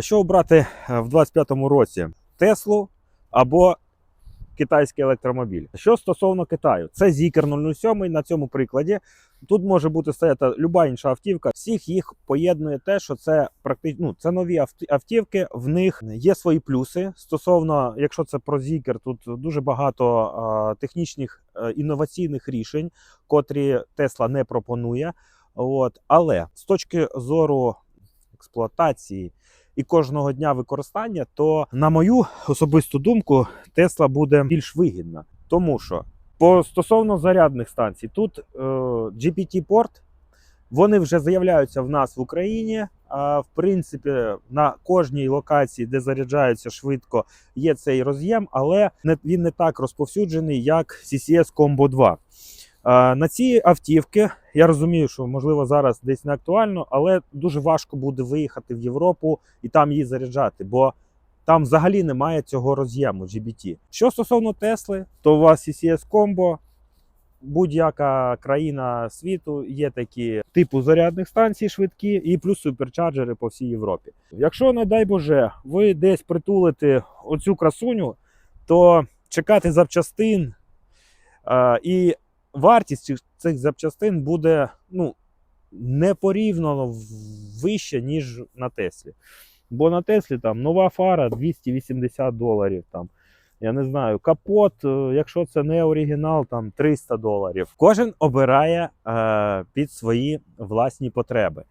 Що обрати е, в 2025 році? Теслу або китайський електромобіль. Що стосовно Китаю, це Zikr 007 на цьому прикладі. Тут може бути стояти люба інша автівка. Всіх їх поєднує те, що це практично ну, це нові автівки. В них є свої плюси. Стосовно, якщо це про Zikr, тут дуже багато а, технічних е, інноваційних рішень, котрі Тесла не пропонує. От, але з точки зору експлуатації і кожного дня використання, то на мою особисту думку, Тесла буде більш вигідна, тому що по стосовно зарядних станцій, тут е, GPT-порт, вони вже з'являються в нас в Україні. А в принципі, на кожній локації, де заряджаються швидко, є цей роз'єм, але він не так розповсюджений, як CCS Combo 2. А, на ці автівки я розумію, що можливо зараз десь не актуально, але дуже важко буде виїхати в Європу і там її заряджати, бо там взагалі немає цього роз'єму GBT. Що стосовно Тесли, то у вас CCS Combo, будь-яка країна світу є такі типу зарядних станцій швидкі, і плюс суперчарджери по всій Європі. Якщо, не дай Боже, ви десь притулите оцю красуню, то чекати запчастин а, і вартість цих- запчастин буде ну, непорівняно вище, ніж на Теслі. Бо на Теслі там нова фара 280 доларів. Там, я не знаю, капот, е, якщо це не оригінал, там 300 доларів. Кожен обирає е, під свої власні потреби.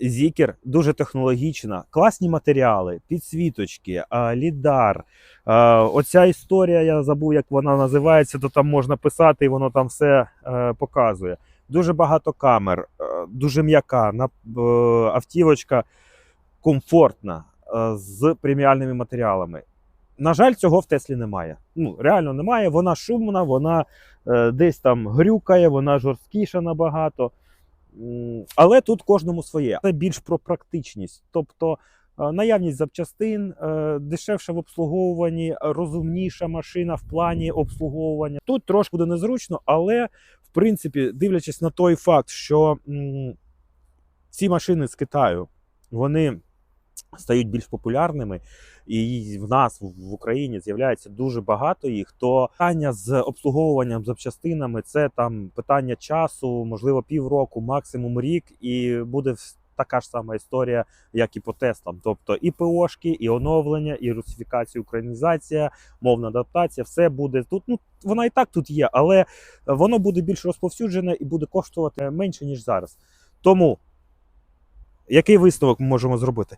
Зікер дуже технологічна, класні матеріали, підсвіточки, лідар. Оця історія, я забув, як вона називається, то там можна писати, і воно там все е, показує. Дуже багато камер, е, дуже м'яка е, автівочка комфортна з преміальними матеріалами. На жаль, цього в Теслі немає. Ну, реально немає. Вона шумна, вона десь там грюкає, вона жорсткіша набагато. Але тут кожному своє. Це більш про практичність. Тобто е, наявність запчастин, е, дешевше в обслуговуванні, розумніша машина в плані обслуговування. Тут трошки буде незручно, але в принципі, дивлячись на той факт, що ці машини з Китаю вони стають більш популярними, і в нас в Україні з'являється дуже багато їх. То питання з обслуговуванням запчастинами це там питання часу, можливо, півроку, максимум рік, і буде така ж сама історія, як і по тестам. Тобто і ПОшки, і оновлення, і русифікація, українізація, мовна адаптація, все буде тут. Ну вона і так тут є, але воно буде більш розповсюджене і буде коштувати менше ніж зараз. Тому який висновок ми можемо зробити?